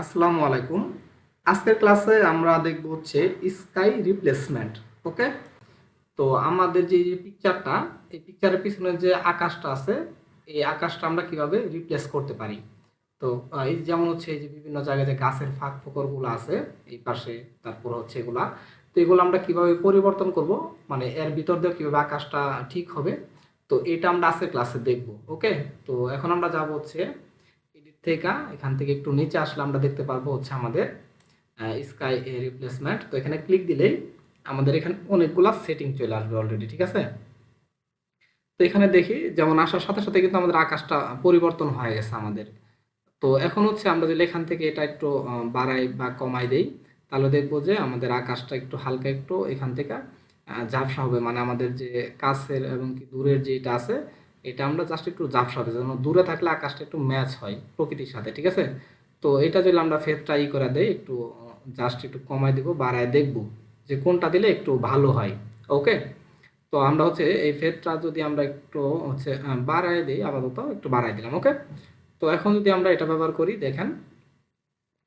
আসসালামু আলাইকুম। আজকের ক্লাসে আমরা দেখব হচ্ছে স্কাই রিপ্লেসমেন্ট, ওকে? তো আমাদের যে পিকচারটা এই পিকচারের পিছনে যে আকাশটা আছে, এই আকাশটা আমরা কীভাবে রিপ্লেস করতে পারি? তো এই যেমন হচ্ছে এই যে বিভিন্ন জায়গায় যে গাছের ফাঁক ফোকরগুলো আছে, এই পাশে, তারপর হচ্ছে এগুলা। তো এগুলো আমরা কীভাবে পরিবর্তন করব? মানে এর ভিতর দিয়ে কীভাবে আকাশটা ঠিক হবে? তো এটা আমরা আজকের ক্লাসে দেখব, ওকে? তো এখন আমরা যাব হচ্ছে থেকে, এখান থেকে একটু নিচে আসলে আমরা দেখতে পারব হচ্ছে আমাদের স্কাই রিপ্লেসমেন্ট তো এখানে ক্লিক দিলেই আমাদের এখানে অনেকগুলা সেটিং চলে আসবে অলরেডি ঠিক আছে? তো এখানে দেখি, যেমন আসার সাথে সাথে কিন্তু আমাদের আকাশটা পরিবর্তন হয়ে গেছে আমাদের। তো এখন হচ্ছে আমরা যদি এখান থেকে এটা একটু বাড়াই বা কমাই দেই, তাহলে দেখব যে আমাদের আকাশটা একটু হালকা একটু এখান থেকে ঝাপসা হবে। মানে আমাদের যে কাছের এবং কি দূরের যেটা আছে এটা আমরা জাস্ট একটু হবে যেন দূরে থাকলে আকাশটা একটু ম্যাচ হয় প্রকৃতির সাথে, ঠিক আছে? তো এটা যদি আমরা ফেসটা ই করে দেই, একটু জাস্ট একটু কমাই দিব, বাড়ায় দেখব যে কোনটা দিলে একটু ভালো হয় ওকে তো আমরা হচ্ছে এই ফেসটা যদি আমরা একটু হচ্ছে বাড়ায় দিই, আপাতত একটু বাড়াই দিলাম ওকে তো এখন যদি আমরা এটা ব্যবহার করি, দেখেন,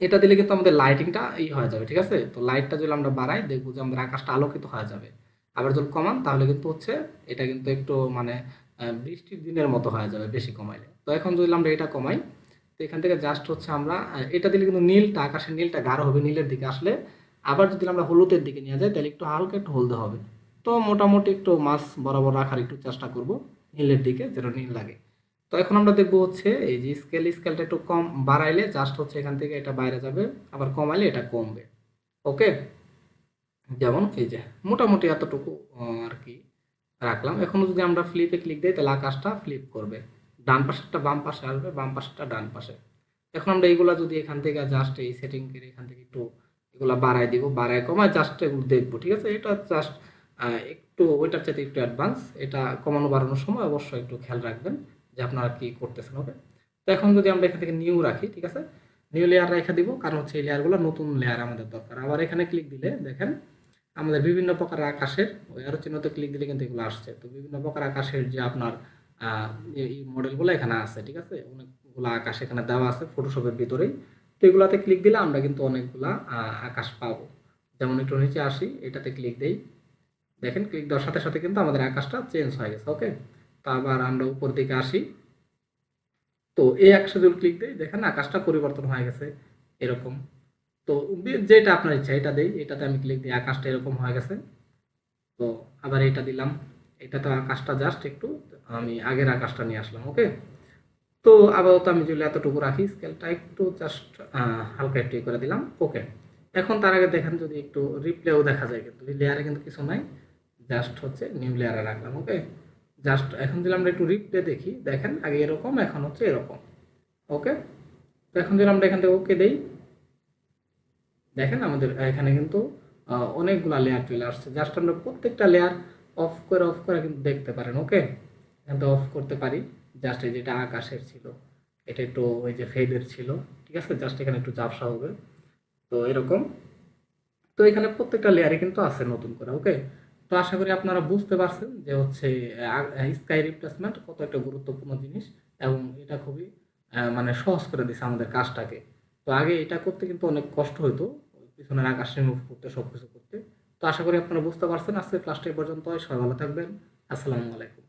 এটা দিলে কিন্তু আমাদের লাইটিংটা ই হয়ে যাবে, ঠিক আছে? তো লাইটটা যদি আমরা বাড়াই, দেখব যে আমাদের আকাশটা আলোকিত হয়ে যাবে। আবার যদি কমান, তাহলে কিন্তু হচ্ছে, এটা কিন্তু একটু মানে বৃষ্টির দিনের মতো হয়ে যাবে, বেশি কমাইলে। তো এখন যদি আমরা এটা কমাই, তো এখান থেকে জাস্ট হচ্ছে আমরা এটা দিলে কিন্তু নীলটা, আকাশের নীলটা গাঢ় হবে, নীলের দিকে আসলে। আবার যদি আমরা হলুদের দিকে নিয়ে যাই, তাহলে একটু হালকা একটু হলদে হবে। তো মোটামুটি একটু মাছ বরাবর রাখার একটু চেষ্টা করব নীলের দিকে, যেন নীল লাগে। তো এখন আমরা দেখব হচ্ছে এই যে স্কেল স্কেলটা একটু কম বাড়াইলে জাস্ট হচ্ছে এখান থেকে এটা বাইরে যাবে, আবার কমাইলে এটা কমবে। ওকে যেমন এই যে, মোটামুটি এতটুকু আর কি। রাখলাম। এখন যদি আমরা ফ্লিপে ক্লিক দিই, তাহলে আকাশটা ফ্লিপ করবে। ডান পাশেরটা বাম পাশে আসবে, বাম পাশেরটা ডান পাশে। এখন আমরা এইগুলা যদি এখান থেকে জাস্ট এই সেটিং করে এখান থেকে একটু এগুলা বাড়ায় দিব, বাড়ায় কমায় জাস্ট এগুলো দেখব, ঠিক আছে? এটা জাস্ট একটু ওইটার চাইতে একটু অ্যাডভান্স এটা কমানো, বাড়ানোর সময় অবশ্যই একটু খেয়াল রাখবেন যে আপনারা কি করতেছেন ওকে তো এখন যদি আমরা এখান থেকে নিউ রাখি, ঠিক আছে? নিউ লেয়ার রেখে দিব, কারণ হচ্ছে এই লেয়ারগুলো নতুন লেয়ার আমাদের দরকার। আবার এখানে ক্লিক দিলে দেখেন আমাদের বিভিন্ন প্রকার আকাশের, ওই আরও চিহ্নতে ক্লিক দিলে কিন্তু এগুলো আসছে। তো বিভিন্ন প্রকার আকাশের যে আপনার এই মডেলগুলো এখানে আছে, ঠিক আছে? অনেকগুলো আকাশ এখানে দেওয়া আছে ফটোশপের ভিতরেই। তো এগুলাতে ক্লিক দিলে আমরা কিন্তু অনেকগুলা আকাশ পাবো। যেমন একটু নিচে আসি, এটাতে ক্লিক দেই। দেখেন ক্লিক দেওয়ার সাথে সাথে কিন্তু আমাদের আকাশটা চেঞ্জ হয়ে গেছে ওকে তো আবার আমরা উপর দিকে আসি। তো এই একশো যদি ক্লিক দেই, দেখেন আকাশটা পরিবর্তন হয়ে গেছে, এরকম। তো যেটা আপনার ইচ্ছা, এটা দেই, এটাতে আমি ক্লিক দিই আকাশটা এরকম হয়ে গেছে। তো আবার এটা দিলাম, এটাতে আকাশটা জাস্ট একটু, আমি আগের আকাশটা নিয়ে আসলাম ওকে তো আপাতত আমি যদি এতটুকু রাখি স্কেলটা একটু জাস্ট হালকা একটু করে দিলাম ওকে এখন তার আগে দেখেন যদি একটু রিপ্লেও দেখা যায় কিন্তু লেয়ারে কিন্তু কিছু নাই জাস্ট হচ্ছে নিউ লেয়ারে রাখলাম ওকে জাস্ট এখন যদি আমরা একটু রিপ্লে দেখি, দেখেন আগে এরকম, এখন হচ্ছে এরকম ওকে তো এখন যদি আমরা এখান থেকে ওকে দেই দেখেন আমাদের, এখানে কিন্তু অনেকগুলা লেয়ার চলে আসছে জাস্ট আমরা প্রত্যেকটা লেয়ার অফ করে অফ করে কিন্তু দেখতে পারেন ওকে থেকে অফ করতে পারি জাস্ট এই যেটা আকাশের ছিল, এটা একটু ওই যে ফেডের ছিল, ঠিক আছে? জাস্ট এখানে একটু ঝাপসা হবে, তো এরকম। তো এখানে প্রত্যেকটা লেয়ারে কিন্তু আছে নতুন করে ওকে তো আশা করি আপনারা বুঝতে পারছেন যে হচ্ছে স্কাই রিপ্লেসমেন্ট কত একটা গুরুত্বপূর্ণ জিনিস এবং এটা খুবই মানে সহজ করে দিছে আমাদের কাজটাকে। আগে এটা করতে কিন্তু অনেক কষ্ট হতো পিছনের আকাশ রিমুভ করতে সব কিছু করতে। তো আশা করি আপনারা বুঝতে পারছেন আজকে ক্লাসটা পর্যন্ত সবাই ভালো থাকবেন। আসসালামু আলাইকুম।